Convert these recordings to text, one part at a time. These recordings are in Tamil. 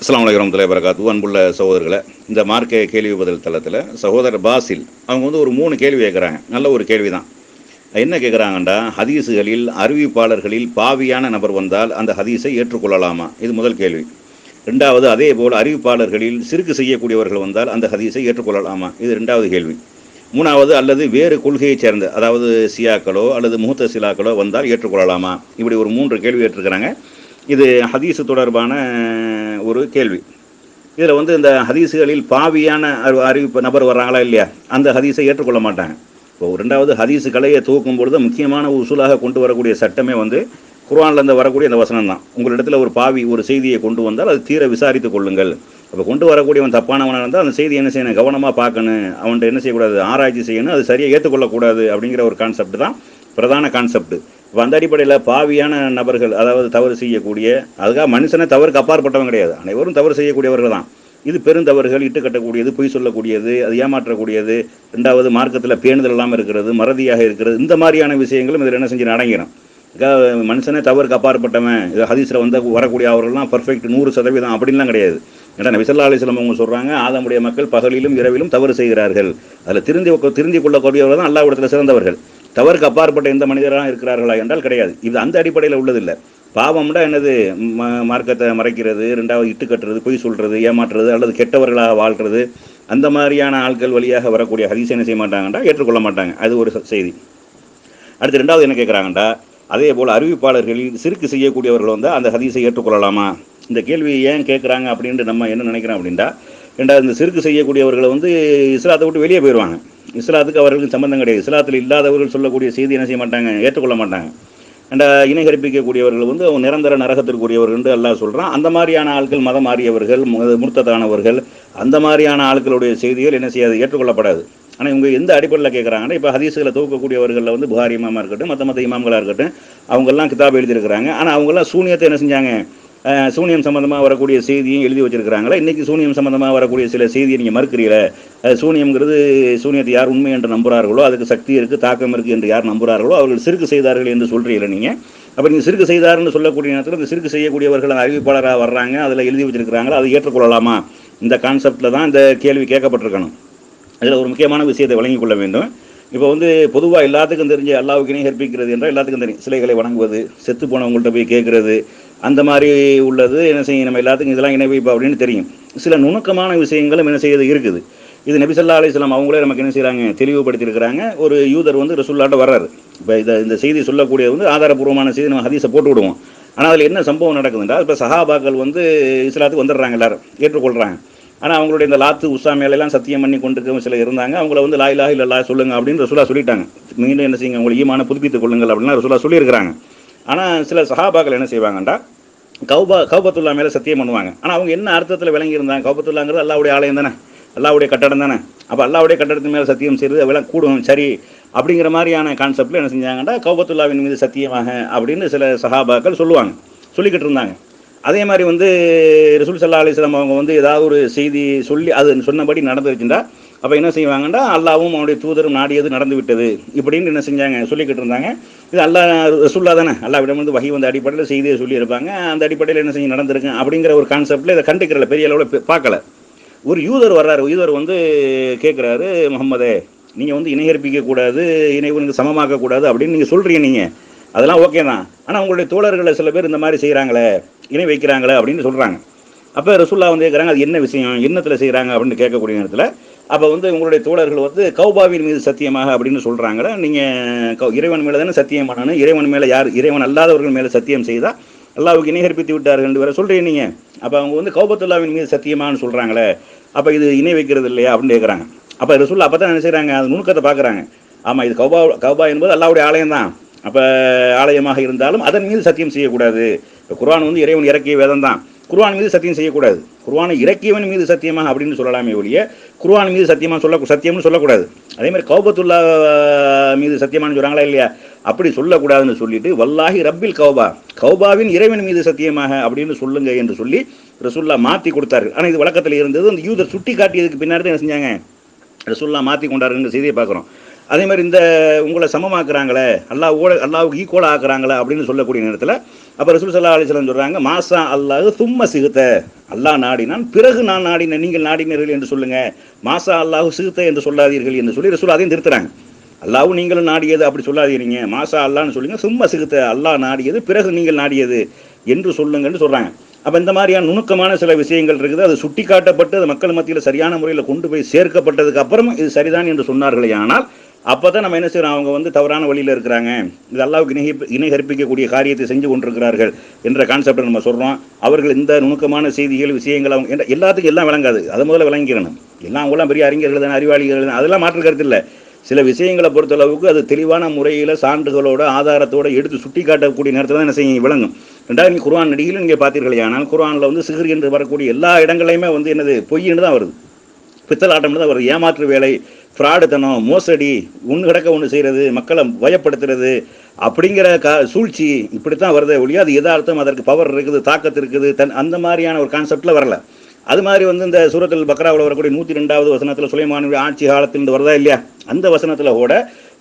அஸ்லாம் வலைக்கம் தலை வரகாத்து அன்புள்ள சகோதரர்களை இந்த மார்க்க கேள்வி பதில் தளத்தில் சகோதரர் பாசில் அவங்க வந்து ஒரு மூணு கேள்வி கேட்குறாங்க நல்ல ஒரு கேள்வி தான் என்ன கேட்குறாங்கண்டா ஹதீஸுகளில் அறிவிப்பாளர்களில் பாவியான நபர் வந்தால் அந்த ஹதீஸை ஏற்றுக்கொள்ளலாமா? இது முதல் கேள்வி. ரெண்டாவது அதே போல் அறிவிப்பாளர்களில் சிறுக்கு செய்யக்கூடியவர்கள் வந்தால் அந்த ஹதீஸை ஏற்றுக்கொள்ளலாமா? இது ரெண்டாவது கேள்வி. மூணாவது அல்லது வேறு கொள்கையைச் சேர்ந்த அதாவது சியாக்களோ அல்லது முகூர்த்த சிலாக்களோ வந்தால் ஏற்றுக்கொள்ளலாமா? இப்படி ஒரு மூன்று கேள்வி ஏற்றுக்கிறாங்க இது ஹதீஸு தொடர்பான ஒரு கேள்வி. இதில் வந்து இந்த ஹதீஸுகளில் பாவியான அறிவிப்பு நபர் வர்றாங்களா இல்லையா? அந்த ஹதீஸை ஏற்றுக்கொள்ள மாட்டாங்க. இப்போ ரெண்டாவது ஹதீஸு கலையை தூக்கும் பொழுது முக்கியமான உசூலாக கொண்டு வரக்கூடிய சட்டமே வந்து குர்ஆன்லேருந்து வரக்கூடிய அந்த வசனம் தான். உங்களிடத்தில் ஒரு பாவி ஒரு செய்தியை கொண்டு வந்தால் அது தீர விசாரித்துக் கொள்ளுங்கள். அப்போ கொண்டு வரக்கூடியவன் தப்பானவனாக இருந்தால் அந்த செய்தி என்ன செய்யணும்? கவனமாக பார்க்கணும். அவன்கிட்ட என்ன செய்யக்கூடாது? ஆராய்ச்சி செய்யணும். அது சரியாக ஏற்றுக்கொள்ளக்கூடாது அப்படிங்கிற ஒரு கான்செப்ட் தான் பிரதான கான்செப்ட் அந்த அடிப்படையில் பாவியான நபர்கள் அதாவது தவறு செய்யக்கூடிய அதுக்காக மனுஷனை தவறுக்கு அப்பாற்பட்டவன் கிடையாது. அனைவரும் தவறு செய்யக்கூடியவர்கள் தான். இது பெருந்தவறுகள் இட்டு கட்டக்கூடியது பொய் சொல்லக்கூடியது அது ஏமாற்றக்கூடியது ரெண்டாவது மார்க்கத்தில் பேணுதல் இல்லாமல் இருக்கிறது மறதியாக இருக்கிறது இந்த மாதிரியான விஷயங்களும் இதில் என்ன செஞ்சு அடங்கிடும் மனுஷனே தவறுக்கு அப்பாற்பட்டவன் இது ஹதீஸில் வந்து வரக்கூடிய அவர்கள்லாம் பர்ஃபெக்ட் நூறு சதவீதம் அப்படின்லாம் கிடையாது. ஏன்னா நபிசல்லா அலிஸ்லாம் அவங்க சொல்கிறாங்க ஆதமுடைய மக்கள் பகலிலும் இரவிலும் தவறு செய்கிறார்கள். அதில் திருந்தி திருந்தி கொள்ளக்கூடியவர்கள் தான் அல்லாவிடத்தில் சிறந்தவர்கள். தவறுக்கு அப்பாற்பட்ட எந்த மனிதராக இருக்கிறார்களா என்றால் கிடையாது. இது அந்த அடிப்படையில் உள்ளதில்லை. பாவம்னா என்னது? ம- மார்க்கத்தை மறைக்கிறது ரெண்டாவது இட்டு கட்டுறது பொய் சொல்கிறது ஏமாற்றுறது அல்லது கெட்டவர்களாக வாழ்கிறது. அந்த மாதிரியான ஆட்கள் வழியாக வரக்கூடிய ஹரிசை என்ன செய்ய மாட்டாங்கன்றா ஏற்றுக்கொள்ள மாட்டாங்க. அது ஒரு செய்தி. அடுத்து ரெண்டாவது என்ன கேட்குறாங்கண்டா? அதே போல் அறிவிப்பாளர்களில் சிறுக்கு செய்யக்கூடியவர்கள் வந்து அந்த ஹதீஸை ஏற்றுக்கொள்ளலாமா? இந்த கேள்வி ஏன் கேட்குறாங்க அப்படின்ட்டு நம்ம என்ன நினைக்கிறோம் அப்படின்டா ரெண்டாவது இந்த சிறுக்கு செய்யக்கூடியவர்களை வந்து இஸ்லாத்தை விட்டு வெளியே போயிடுவாங்க. இஸ்லாத்துக்கு அவர்களுக்கு சம்பந்தம் கிடையாது. இஸ்லாத்தில் இல்லாதவர்கள் சொல்லக்கூடிய செய்தி என்ன செய்ய மாட்டாங்க? ஏற்றுக்கொள்ள மாட்டாங்க. அண்ட் இணை கற்பிக்கக்கூடியவர்கள் வந்து அவங்க நிரந்தர நரகத்திற்குரியவர்கள் என்று எல்லாம் சொல்கிறான் அந்த மாதிரியான ஆட்கள் மதம் மாறியவர்கள் மு- அந்த மாதிரியான ஆட்களுடைய செய்திகள் என்ன செய்யாது? ஏற்றுக்கொள்ளப்படாது. ஆனால் இவங்க எந்த அடிப்படையில் கேட்குறாங்கன்னா இப்போ ஹதீஸுகளை தூக்கக்கூடியவர்களில் வந்து புகாரி இமாமா இருக்கட்டும் மற்ற மற்ற இமாம்களாக இருக்கட்டும் அவங்கெல்லாம் கிதாப் எழுதியிருக்கிறாங்க. ஆனால் அவங்கெல்லாம் சூனியத்தை என்ன செஞ்சாங்க? சூனியம் சம்பந்தமாக வரக்கூடிய செய்தியும் எழுதி வச்சிருக்கிறாங்களா? இன்றைக்கி சூனியம் சம்பந்தமாக வரக்கூடிய சில செய்தியை நீங்கள் மறுக்கிறீங்களே? சூனியம்ங்கிறது சூனியத்தை யார் உண்மை என்று நம்புகிறார்களோ அதுக்கு சக்தி இருக்குது தாக்கம் இருக்குது என்று யார் நம்புகிறார்களோ அவர்கள் சிறுக்கு செய்தார்கள் என்று சொல்கிறீங்களே நீங்கள் அப்போ நீங்கள் சிறுக்கு செய்தார்னு சொல்லக்கூடிய நேரத்தில் இந்த சிறுக்கு செய்யக்கூடியவர்கள் அறிவிப்பாளராக வர்றாங்க அதில் எழுதி வச்சிருக்கிறாங்களா? அதை ஏற்றுக்கொள்ளலாமா? இந்த கான்செப்டில் தான் இந்த கேள்வி கேட்கப்பட்டிருக்கணும். அதில் ஒரு முக்கியமான விஷயத்தை வழங்கிக் கொள்ள வேண்டும். இப்போ வந்து பொதுவாக எல்லாத்துக்கும் தெரிஞ்சு அல்லாவுக்கினே இணை கற்பிக்கிறது என்றால் எல்லாத்துக்கும் தெரியும். சிலைகளை வணங்குவது செத்து போனவங்கள்ட்ட போய் கேட்குறது அந்த மாதிரி உள்ளது என்ன செய்யும் நம்ம எல்லாத்துக்கும் இதெல்லாம் இணை வைப்பு அப்படின்னு தெரியும். சில நுணுக்கமான விஷயங்களும் என்ன செய்யுது இருக்குது. இது நபிசல்லா அலிஸ்லாம் அவங்களே நமக்கு என்ன செய்கிறாங்க தெளிவுபடுத்தியிருக்கிறாங்க. ஒரு யூதர் வந்து ரசுல்லாட்ட வர்றாரு. இப்போ இதை இந்த செய்தி சொல்லக்கூடியது வந்து ஆதாரபூர்வமான செய்தி நம்ம ஹதீஸை போட்டு விடுவோம். ஆனால் அதில் என்ன சம்பவம் நடக்குதுன்றா இப்போ சஹாபாக்கள் வந்து இஸ்லாத்துக்கு வந்துடுறாங்க எல்லாரும் ஏற்றுக்கொள்கிறாங்க ஆனால் அவங்களுடைய இந்த லாத்து உஷா மேலெல்லாம் சத்தியம் பண்ணி கொண்டு சில இருந்தாங்க. அவங்கள வந்து லாய் லாஹ் இல்லா சொல்லுங்க அப்படின்னு ரசூலா சொல்லிட்டாங்க. மீண்டும் என்ன செய்யுங்க உங்களை ஈமான புதுப்பித்துக் கொள்ளுங்கள் அப்படின்னு ரசூலா சொல்லியிருக்கிறாங்க. ஆனால் சில சஹாபாக்கள் என்ன செய்வாங்கண்டா கௌபா கௌபத்துல்லா மேலே சத்தியம் பண்ணுவாங்க. ஆனால் அவங்க என்ன அர்த்தத்தில் விளங்கி இருந்தாங்க கௌபத்துல்லாங்கிறது அல்லாவுடைய ஆலயம் தானே? அல்லாவுடைய கட்டடம் தானே? அப்போ அல்லாவுடைய கட்டடத்தின் மேலே சத்தியம் செய்கிறது விளங்க கூடும். சரி. அப்படிங்கிற மாதிரியான கான்செப்டில் என்ன செஞ்சாங்கன்னா கௌபத்துல்லாவின் மீது சத்தியமாக அப்படின்னு சில சஹாபாக்கள் சொல்லுவாங்க. சொல்லிக்கிட்டு இருந்தாங்க. அதே மாதிரி வந்து ரிசுல் சல்லா அலிஸ்லாம் அவங்க வந்து ஏதாவது ஒரு செய்தி சொல்லி அது சொன்னபடி நடந்துருச்சுன்னா அப்போ என்ன செய்வாங்கன்னா அல்லாவும் அவனுடைய தூதரும் நாடியது நடந்து விட்டது இப்படின்னு என்ன செஞ்சாங்க? சொல்லிக்கிட்டு இருந்தாங்க. இது அல்லா ரசூல்லா தானே. அல்லாவிடமிருந்து வகை வந்த அடிப்படையில் செய்தியை சொல்லியிருப்பாங்க. அந்த அடிப்படையில் என்ன செய்ய நடந்திருக்கு அப்படிங்கிற ஒரு கான்செப்டில் இதை கண்டுக்கிறல பெரிய அளவில் பார்க்கல. ஒரு யூதர் வர்றாரு. யூதர் வந்து கேட்குறாரு முகமதே நீங்கள் வந்து இணைகற்பிக்க கூடாது இணைவனுக்கு சமமாக்க கூடாது அப்படின்னு நீங்கள் சொல்கிறீங்க நீங்கள் அதெல்லாம் ஓகே தான். ஆனால் உங்களுடைய தோழர்களை சில பேர் இந்த மாதிரி செய்கிறாங்களே இணை வைக்கிறாங்களே அப்படின்னு சொல்கிறாங்க அப்போ ரசுல்லா வந்து கேட்குறாங்க அது என்ன விஷயம்? என்னத்தில் செய்கிறாங்க அப்படின்னு கேட்கக்கூடிய நேரத்தில் அப்போ வந்து உங்களுடைய தோழர்கள் வந்து கௌபாவின் மீது சத்தியமாக அப்படின்னு சொல்கிறாங்களே நீங்கள் இறைவன் மேலே தானே சத்தியம் பண்ணணும் இறைவன் மேலே யார் இறைவன் அல்லாதவர்கள் மேலே சத்தியம் செய்தால் அல்லாவுக்கு இணைகற்பித்து விட்டார்கள் என்று வேற சொல்கிறீங்க நீங்கள் அப்போ அவங்க வந்து கௌபத்துல்லாவின் மீது சத்தியமான்னு சொல்கிறாங்களே அப்போ இது இணை வைக்கிறது இல்லையா அப்படின்னு கேட்குறாங்க அப்போ ரசூல்லா அப்போ தான் என்ன செய்கிறாங்க அது நுணுக்கத்தை பார்க்குறாங்க ஆமாம் இது கௌபா கௌபா என்பது அல்லாவுடைய ஆலயம் தான். அப்போ ஆலயமாக இருந்தாலும் அதன் மீது சத்தியம் செய்யக்கூடாது. இப்போ குர்ஆன் வந்து இறைவன் இறக்கிய வேதம் தான் குர்வான் மீது சத்தியம் செய்யக்கூடாது. குர்வானை இறக்கியவன் மீது சத்தியமாக அப்படின்னு சொல்லலாமே ஒழிய குர்வான் மீது சத்தியமாக சொல்ல சத்தியம்னு சொல்லக்கூடாது. அதே மாதிரி கௌபத்துல்லா மீது சத்தியமானு சொல்கிறாங்களா இல்லையா? அப்படி சொல்லக்கூடாதுன்னு சொல்லிட்டு வல்லாஹி ரப்பில் கௌபா கௌபாவின் இறைவன் மீது சத்தியமாக அப்படின்னு சொல்லுங்க என்று சொல்லி ரசுல்லா மாற்றி கொடுத்தார்கள். ஆனால் இது வழக்கத்தில் இருந்தது அந்த யூதர் சுட்டி காட்டியதுக்கு பின்னாடி தான் என்ன செஞ்சாங்க? ரசுல்லா மாற்றி கொண்டாருங்கிற செய்தியை பார்க்குறோம். அதே மாதிரி இந்த உங்களை சமமாக்குறாங்களே அல்லாஹ் ஓட அல்லாவுக்கு ஈக்குவலாக ஆக்குறாங்களே அப்படின்னு சொல்லக்கூடிய நேரத்தில் அப்போ ரசூல் சல்லா அலிஸ்லாம் சொல்கிறாங்க மாசா அல்லாஹ் சும்ம சிகுத்த அல்லாஹ் நாடினான் பிறகு நான் நாடினேன் நீங்கள் நாடினீர்கள் என்று சொல்லுங்கள் மாசா அல்லாஹ் சிகுத்த என்று சொல்லாதீர்கள் என்று சொல்லி ரசூல் அதையும் திருத்துறாங்க. அல்லாவும் நீங்களும் நாடியது அப்படி சொல்லாதீங்க. மாசா அல்லான்னு சொல்லுங்க சும்மா சிகுத்த அல்லாஹ் நாடியது பிறகு நீங்கள் நாடியது என்று சொல்லுங்கன்னு சொல்கிறாங்க அப்போ இந்த மாதிரியான நுணுக்கமான சில விஷயங்கள் இருக்குது. அது சுட்டி காட்டப்பட்டு அது மக்கள் மத்தியில் சரியான முறையில் கொண்டு போய் சேர்க்கப்பட்டதுக்கு அப்புறம் இது சரிதான் என்று சொன்னார்களே ஆனால் அப்போ தான் நம்ம என்ன செய்யறோம்? அவங்க வந்து தவறான வழியில் இருக்கிறாங்க. இது அல்லாவுக்கு இணை இணை கற்பிக்கக்கூடிய காரியத்தை செஞ்சு கொண்டிருக்கிறார்கள் என்ற கான்செப்டை நம்ம சொல்கிறோம் அவர்கள் இந்த நுணுக்கமான செய்திகள் விஷயங்கள் அவங்க என்ற எல்லாத்துக்கும் எல்லாம் விளங்காது. அதை முதல்ல விளங்கிக்கணும். எல்லாம் அவங்களாம் பெரிய அறிஞர்கள் தானே அறிவாளிகள் தானே. அதெல்லாம் மாற்று கருத்து இல்லை. சில விஷயங்களை பொறுத்தளவுக்கு அது தெளிவான முறையில் சான்றுகளோட ஆதாரத்தோடு எடுத்து சுட்டி காட்டக்கூடிய நேரத்தில் தான் என்ன செய்யும்? விளங்கும். ரெண்டாவது நீ குர்ஆன் நடிகையில் நீங்கள் பார்த்தீர்களே ஆனால் குர்ஆனில் வந்து சிகர் என்று வரக்கூடிய எல்லா இடங்களையுமே வந்து என்னது பொய்ன்னு தான் வருது. பித்தலாட்டம்னு தான் ஒரு ஏமாற்று வேலை ஃப்ராடுத்தனம் மோசடி ஒன்று கிடக்க ஒன்று செய்கிறது மக்களை பயப்படுத்துறது அப்படிங்கிற கா சூழ்ச்சி இப்படித்தான் வருதே ஒழிய அது எதார்த்தம் அதற்கு பவர் இருக்குது தாக்கத்து இருக்குது தன் அந்த மாதிரியான ஒரு கான்செப்டில் வரல. அது மாதிரி வந்து இந்த சூரத்தில் பக்ராவில் வரக்கூடிய நூற்றி ரெண்டாவது வசனத்தில் சுலைமானுடைய ஆட்சி காலத்தில் வருதா இல்லையா? அந்த வசனத்தில் கூட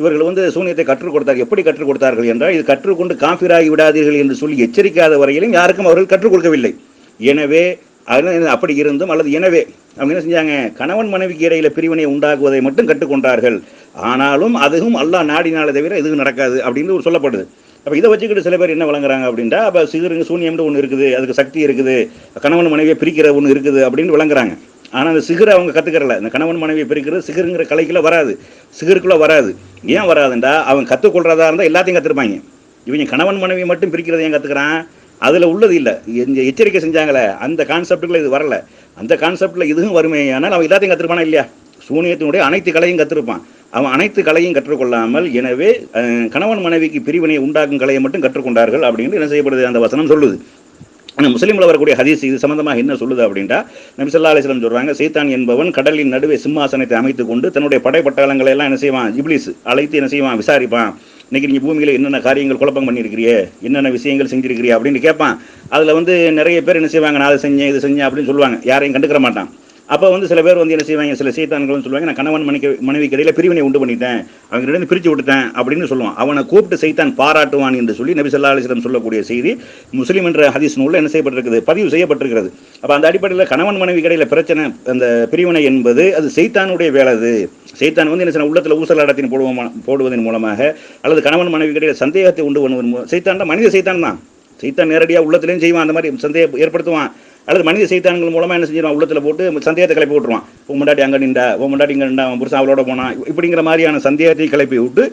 இவர்கள் வந்து சூனியத்தை கற்றுக் கொடுத்தார் எப்படி கற்றுக் கொடுத்தார்கள் என்றால் இது கற்றுக்கொண்டு காஃபிராகி விடாதீர்கள் என்று சொல்லி எச்சரிக்காத வரையிலும் யாருக்கும் அவர்கள் கற்றுக் கொடுக்கவில்லை. எனவே அது அப்படி இருந்தும் அல்லது எனவே அவங்க என்ன செஞ்சாங்க? கணவன் மனைவிக்கு இடையில பிரிவினை உண்டாக்குவதை மட்டும் கற்றுக்கொண்டார்கள். ஆனாலும் அதுவும் அல்லாஹ் நாடினாலே தவிர எதுவும் நடக்காது அப்படின்னு ஒரு சொல்லப்படுது. அப்போ இதை வச்சுக்கிட்டு சில பேர் என்ன வழங்குறாங்க அப்படின்ட்டா அப்போ சிகருங்க சூன்யம்னு ஒன்று இருக்குது அதுக்கு சக்தி இருக்குது கணவன் மனைவியை பிரிக்கிற ஒன்று இருக்குது அப்படின்னு விளங்குறாங்க. ஆனால் அந்த சிகரை அவங்க கற்றுக்கிறல இந்த கணவன் மனைவியை பிரிக்கிறது சிகருங்கிற கலைக்குள்ளே வராது. சிகருக்குள்ளே வராது. ஏன் வராதுண்டா அவன் கற்றுக்கொள்றதா இருந்தால் எல்லாத்தையும் கற்றுருப்பாங்க இவங்க கணவன் மனைவி மட்டும் பிரிக்கிறத ஏன் கற்றுக்கிறான் அதில் உள்ளது இல்லை. இந்த எச்சரிக்கை செஞ்சாங்களே அந்த கான்செப்டுக்குள்ள இது வரல. அந்த கான்செப்டில் இதுவும் வருமே ஆனால் அவன் எல்லாத்தையும் கற்றுப்பானா இல்லையா? சூனியத்தினுடைய அனைத்து கலையும் கற்றுருப்பான் அவன் அனைத்து கலையும் கற்றுக்கொள்ளாமல் எனவே கணவன் மனைவிக்கு பிரிவினை உண்டாக்கும் கலையை மட்டும் கற்றுக்கொண்டார்கள் அப்படின்னு என்ன செய்யப்படுது? அந்த வசனம் சொல்லுது. ஆனால் முஸ்லீமில் வரக்கூடிய ஹதீஸ் இது சம்பந்தமாக என்ன சொல்லுது அப்படின்ட்டா நபி அலிஸ்லம் சொல்கிறாங்க சீத்தான் சைத்தான் என்பவன் கடலின் நடுவே சிம்மாசனத்தை அமைத்து கொண்டு தன்னுடைய படைப்பட்டாளங்களை எல்லாம் என்ன செய்வான்? இப்ளிஸ் அழைத்து என்ன செய்வான்? விசாரிப்பான். இன்னைக்கு நீங்கள் பூமியில் என்னென்ன காரியங்கள் குழப்பம் பண்ணியிருக்கிறியே என்னென்ன விஷயங்கள் செஞ்சிருக்கிறியே அப்படின்னு கேட்பான் அதில் வந்து நிறைய பேர் என்ன செய்வாங்க? நான் அதை செஞ்சேன் இது செஞ்சேன் அப்படின்னு சொல்லுவாங்க. யாரையும் கண்டுக்கிற மாட்டான். அப்போ வந்து சில பேர் வந்து என்ன செய்வாங்க சில சீத்தான்கள் சொல்லுவாங்க நான் கணவன் மனைவி மனைவிக்கு இடையில பிரிவினை உண்டு பண்ணிட்டேன். அவங்க ரெண்டு பிரித்து விட்டுட்டேன். அப்படின்னு சொல்லுவான். அவனை கூப்பிட்டு சைத்தான் பாராட்டுவான் என்று சொல்லி நபி சொல்லா அலிஸ்லம் சொல்லக்கூடிய செய்தி முஸ்லீம் என்ற ஹதீஸ் நூலில் என்ன செய்யப்பட்டிருக்குது? பதிவு செய்யப்பட்டிருக்கிறது. அப்போ அந்த அடிப்படையில் கணவன் மனைவி இடையில பிரச்சனை அந்த பிரிவினை என்பது அது செய்தானுடைய வேலை அது. செய்தான் வந்து என்ன செய்யணும் உள்ளத்தில் ஊசலாடத்தின் போடுவோம் போடுவதன் மூலமாக அல்லது கணவன் மனைவி இடையில சந்தேகத்தை உண்டு பண்ணுவதன் மூலம் சைத்தான் மனித செய்தான் தான் சைத்தான் நேரடியாக உள்ளத்திலையும் செய்வான். அந்த மாதிரி சந்தேகம் ஏற்படுத்துவான். அல்லது மனித சைத்தான்கள் மூலமாக என்ன செஞ்சிருவான்? உள்ளத்தில் போட்டு சந்தேகத்தை கிளப்பி விட்டுருவான். உன் முன்னாடி அங்கே நின்றா உன் முன்னாடி இங்கே நின்றா அவன் புருஷன் அவளோட போனான் இப்படிங்கிற மாதிரியான சந்தேகத்தை கிளப்பி விட்டு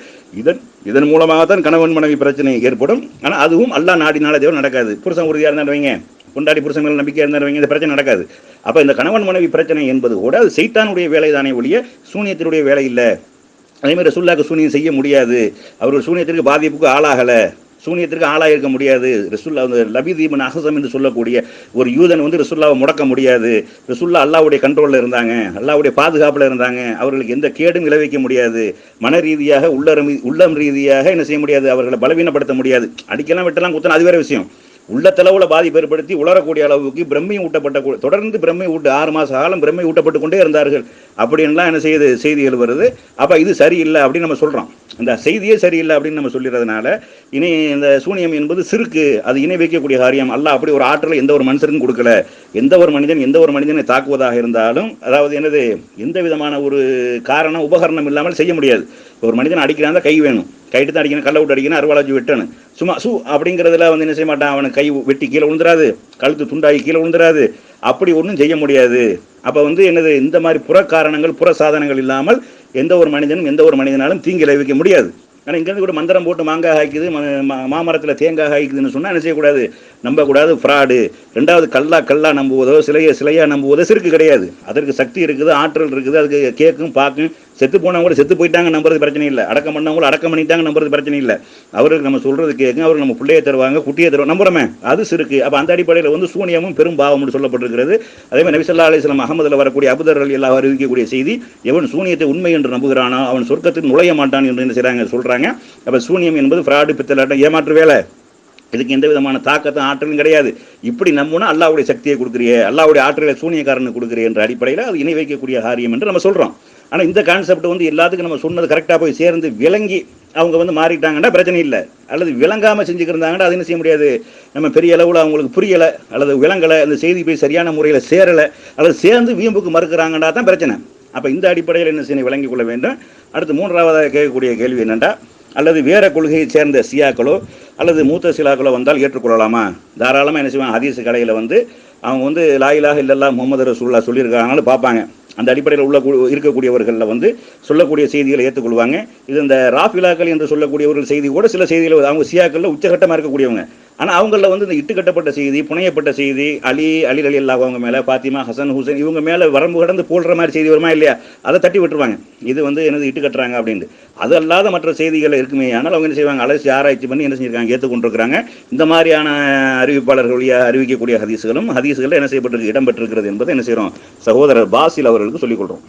இதன் இதன் மூலமாக தான் கணவன் மனைவி பிரச்சனை ஏற்படும். ஆனால் அதுவும் அல்லா நாடினால தேவை நடக்காது. புருஷன் உறுதியாக இருந்தாடுவீங்க வைங்க? பொண்டாடி புருஷன் மேல நம்பிக்கை இருந்தவங்க இந்த பிரச்சனை நடக்காது. அப்போ இந்த கணவன் மனைவி பிரச்சனை என்பது கூட அது சைத்தானுடைய வேலை தானே ஒழிய சூனியத்தினுடைய வேலை இல்லை. அதேமாதிரி ரசுல்லாக்கு சூனியம் செய்ய முடியாது. அவர்கள் சூனியத்திற்கு பாதிப்புக்கு ஆளாகலை. சூனியத்திற்கு ஆளாயிருக்க முடியாது. ரசுல்லா வந்து லபிதீபன் அஹசம் என்று சொல்லக்கூடிய ஒரு யூதன் வந்து ரசுல்லாவை முடக்க முடியாது. ரசுல்லா அல்லாவுடைய கண்ட்ரோலில் இருந்தாங்க. அல்லாவுடைய பாதுகாப்பில் இருந்தாங்க. அவர்களுக்கு எந்த கேடும் விளைவிக்க முடியாது. மன ரீதியாக உள்ளம் உள்ளம் ரீதியாக என்ன செய்ய முடியாது? அவர்களை பலவீனப்படுத்த முடியாது. அடிக்கலாம் வெட்டலாம் குத்தலாம் அது வேற விஷயம். உள்ளத்தளவில் பாதிப்பு ஏற்படுத்தி உளரக்கூடிய அளவுக்கு பிரம்மை ஊட்டப்பட்ட தொடர்ந்து பிரம்மை ஊட்டு ஆறு மாச காலம் பிரம்மை ஊட்டப்பட்டு கொண்டே இருந்தார்கள். அப்படின்லாம் என்ன செய்யுது? செய்திகள் வருது. அப்ப இது சரியில்லை அப்படின்னு நம்ம சொல்றோம். இந்த செய்தியே சரியில்லை அப்படின்னு நம்ம சொல்லிடுறதுனால இனி இந்த சூனியம் என்பது சிறுக்கு. அது இணை வைக்கக்கூடிய காரியம். அல்ல அப்படி ஒரு ஆற்றலை எந்த ஒரு மனுஷருக்கும் கொடுக்கல. எந்த ஒரு மனிதன் எந்த ஒரு மனிதனை தாக்குவதாக இருந்தாலும் அதாவது என்னது? எந்த விதமான ஒரு காரணம் உபகரணம் இல்லாமல் செய்ய முடியாது. ஒரு மனிதன் அடிக்கிறான் கை வேணும். கைட்டு தான் அடிக்கணும் கல்லை விட்டு அடிக்கணும் அருவாளாஜி வெட்டணும். சும்மா சு அப்படிங்கிறதுல வந்து என்ன செய்ய மாட்டான்? அவனுக்கு கை வெட்டி கீழே விழுந்துராது கழுத்து துண்டாகி கீழே விழுந்துராது அப்படி ஒன்றும் செய்ய முடியாது. அப்போ வந்து என்னது? இந்த மாதிரி புற காரணங்கள் புற சாதனங்கள் இல்லாமல் எந்த ஒரு மனிதனும் எந்த ஒரு மனிதனாலும் தீங்கு விளைவிக்க முடியாது. ஆனால் இங்கேருந்து கூட மந்திரம் போட்டு மாங்காய் காய்க்குது மாமரத்தில் தேங்காய் காய்க்குதுன்னு சொன்னால் என்ன செய்யக்கூடாது? நம்பக்கூடாது ஃப்ராடு ரெண்டாவது கல்லா கல்லா நம்புவதோ சிலையை சிலையாக நம்புவதோ சிறுக்கு கிடையாது. அதற்கு சக்தி இருக்குது ஆற்றல் இருக்குது அதுக்கு கேட்கும் பார்க்கும் செத்து போனவங்க கூட செத்து போயிட்டாங்க நம்புறது பிரச்சனை இல்லை. அடக்கம் பண்ணவங்க அடக்கம் பண்ணிட்டாங்க நம்புறது பிரச்சனை இல்லை. அவருக்கு நம்ம சொல்றது கேட்கும் அவருக்கு நம்ம பிள்ளையை தருவாங்க குட்டியை தருவாங்க. நம்புறமே அது சிறுக்கு. அப்போ அந்த அடிப்படையில் வந்து சூனியமும் பெரும் பாவம்னு சொல்லப்பட்டிருக்கிறது. அதே மாதிரி நபிசல்லா அலிஸ்லாம் அகமதுல வரக்கூடிய அபுதர்கள் எல்லாம் அறிவிக்கக்கூடிய செய்தி எவன் சூனியத்தை உண்மை என்று நம்புகிறானோ அவன் சொர்க்கத்தில் நுழைய மாட்டான் என்று என்ன செய்கிறாங்க சொல்கிறாங்க அப்போ சூனியம் என்பது ஃப்ராடு பித்தலாட்டம் ஏமாற்று வேலை. இதுக்கு எந்த விதமான தாக்கத்தும் ஆற்றலும் கிடையாது. இப்படி நம்புனா அல்லாவுடைய சக்தியை கொடுக்குறிய அல்லாவுடைய ஆற்றலை சூனியக்காரனுக்கு கொடுக்குறிய என்ற அடிப்படையில் அது இணை வைக்கக்கூடிய காரியம் என்று நம்ம சொல்கிறோம் ஆனால் இந்த கான்செப்ட் வந்து எல்லாத்துக்கும் நம்ம சொன்னது கரெக்டாக போய் சேர்ந்து விளங்கி அவங்க வந்து மாறிட்டாங்கன்னா பிரச்சனை இல்லை. அல்லது விளங்காமல் செஞ்சுக்கிருந்தாங்கன்னா அது என்ன செய்ய முடியாது. நம்ம பெரிய அளவில் அவங்களுக்கு புரியலை அல்லது விளங்கலை அந்த செய்தி போய் சரியான முறையில் சேரலை அல்லது சேர்ந்து வீம்புக்கு மறுக்கிறாங்கன்னா தான் பிரச்சனை. அப்போ இந்த அடிப்படையில் என்ன செய்ய விளங்கிக் கொள்ள வேண்டும். அடுத்து மூன்றாவதாக கேட்கக்கூடிய கேள்வி என்னென்னா அல்லது வேற கொள்கையை சேர்ந்த சியாக்களோ அல்லது மூத்த சிலாக்களோ வந்தால் ஏற்றுக்கொள்ளலாமா? தாராளமாக என்ன செய்வாங்க? ஹதீஸ் கடையில் வந்து அவங்க வந்து லாயிலாக இல்லல்லா முகமது ரசூல்லா சொல்லியிருக்காங்கன்னு பார்ப்பாங்க. அந்த அடிப்படையில் உள்ள கூ- இருக்கக்கூடியவர்களில் வந்து சொல்லக்கூடிய செய்திகளை ஏற்றுக்கொள்வாங்க. இது இந்த ராஃபிலாக்கள் என்று சொல்லக்கூடியவர்கள் செய்தி கூட சில செய்திகள் அவங்க சியாக்களில் உச்சகட்டமாக இருக்கக்கூடியவங்க. ஆனால் அவங்களில் வந்து இந்த இட்டுக்கட்டப்பட்ட செய்தி புனையப்பட்ட செய்தி அலி அலி அலி அல்லா அவங்க மேலே பாத்திமா ஹசன் ஹுசைன் இவங்க மேலே வரம்பு கடந்து போடுற மாதிரி செய்தி வருமா இல்லையா? அதை தட்டி விட்டுருவாங்க. இது வந்து என்னது இட்டு கட்டுறாங்க அப்படின்ட்டு. அது அல்லாத மற்ற செய்திகள் இருக்குமே. ஆனால் அவங்க என்ன செய்வாங்க? அலசி ஆராய்ச்சி பண்ணி என்ன செஞ்சிருக்காங்க? ஏற்றுக்கொண்டிருக்கிறாங்க இந்த மாதிரியான அறிவிப்பாளர்கள் அறிவிக்கக்கூடிய ஹதீஸ்களும் ஹதீஸ்களில் என்ன செய்யப்பட்டிருக்கு இடம்பெற்றிருக்கிறது என்பதை என்ன செய்கிறோம் சகோதரர் பாசில் அவர்களுக்கு சொல்லிக் கொள்கிறோம்